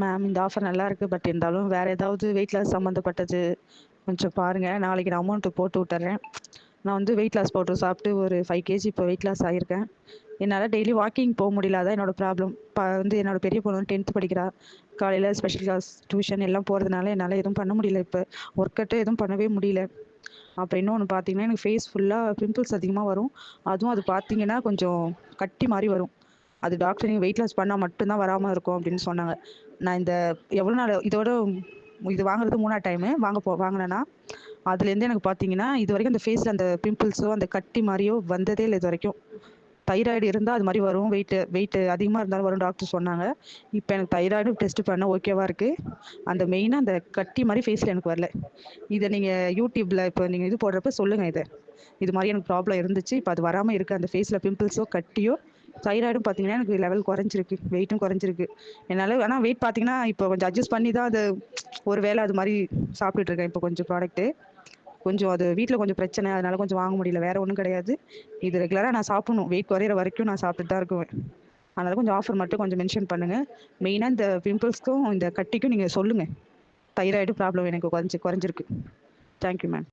Ma'am இந்த offer நல்லா இருக்கு பட் இருந்தாலும் வேற ஏதாவது வெயிட் லாஸ் சம்மந்தப்பட்டது கொஞ்சம் பாருங்க. நாளைக்கு நான் அமௌண்ட்டு போட்டு விட்டுறேன். நான் வந்து வெயிட் லாஸ் பவுடர் சாப்பிட்டு ஒரு ஃபைவ் கேஜி இப்போ வெயிட் லாஸ் ஆகியிருக்கேன் என்னால் டெய்லி வாக்கிங் போக முடியல அதான் என்னோடய ப்ராப்ளம் இப்போ வந்து என்னோட பெரிய பொண்ணு டென்த்து படிக்கிறா. காலையில் ஸ்பெஷல் கிளாஸ் டியூஷன் எல்லாம் போகிறதுனால என்னால் எதுவும் பண்ண முடியல இப்போ. ஒர்க் அவுட்டு எதுவும் பண்ணவே முடியல. அப்புறம் இன்னொன்று பார்த்தீங்கன்னா எனக்கு ஃபேஸ் ஃபுல்லாக பிம்பிள்ஸ் அதிகமாக வரும். அதுவும் அது பார்த்தீங்கன்னா கொஞ்சம் கட்டி மாதிரி வரும். அது டாக்டர் நீங்கள் வெயிட் லாஸ் பண்ணால் மட்டும்தான் வராமல் இருக்கும் அப்படின்னு சொன்னாங்க. நான் இந்த எவ்வளோ நாள் இதோட இது வாங்குறது மூணா டைமு வாங்க போ வாங்கினேன்னா அதுலேருந்து எனக்கு பார்த்தீங்கன்னா இது வரைக்கும் அந்த ஃபேஸில் அந்த பிம்பிள்ஸோ அந்த கட்டி மாதிரியோ வந்ததே இல்லை இது வரைக்கும். தைராய்டு இருந்தால் அது மாதிரி வரும் வெயிட்டு வெயிட்டு அதிகமாக இருந்தாலும் வரும் டாக்டர் சொன்னாங்க. இப்போ எனக்கு தைராய்டு டெஸ்ட் பண்ண ஓகேவாக இருக்குது அந்த மெயினாக அந்த கட்டி மாதிரி ஃபேஸில் எனக்கு வரல. இதை நீங்கள் யூடியூப்பில் இப்போ நீங்கள் இது போடுறப்ப சொல்லுங்கள் இதை. இது மாதிரி எனக்கு ப்ராப்ளம் இருந்துச்சு. இப்போ அது வராமல் இருக்குது அந்த ஃபேஸில் பிம்பிள்ஸோ கட்டியோ தைராய்டும் பார்த்தீங்கன்னா எனக்கு லெவல் குறைஞ்சிருக்கு. வெயிட்டும் குறைஞ்சிருக்கு. என்னால் ஆனால் வெயிட் பார்த்தீங்கன்னா இப்போ கொஞ்சம் அட்ஜஸ்ட் பண்ணி தான் அது ஒரு வேளை அது மாதிரி சாப்பிட்டுட்டு இருக்கேன். இப்போ கொஞ்சம் ப்ராடக்ட்டு கொஞ்சம் அது வீட்டில் கொஞ்சம் பிரச்சனை அதனால கொஞ்சம் வாங்க முடியல. வேற ஒன்றும் கிடையாது. இது ரெகுலராக நான் சாப்பிடணும். வெயிட் குறையிற வரைக்கும் நான் சாப்பிட்டுட்டு தான் இருக்குவேன். அதனால கொஞ்சம் ஆஃபர் மட்டும் கொஞ்சம் மென்ஷன் பண்ணுங்கள் மெயினாக இந்த பிம்பிள்ஸ்க்கும் இந்த கட்டிக்கும் நீங்கள் சொல்லுங்கள் தைராய்டு ப்ராப்ளம் எனக்கு குறைஞ்சி குறைஞ்சிருக்கு. Thank you ma'am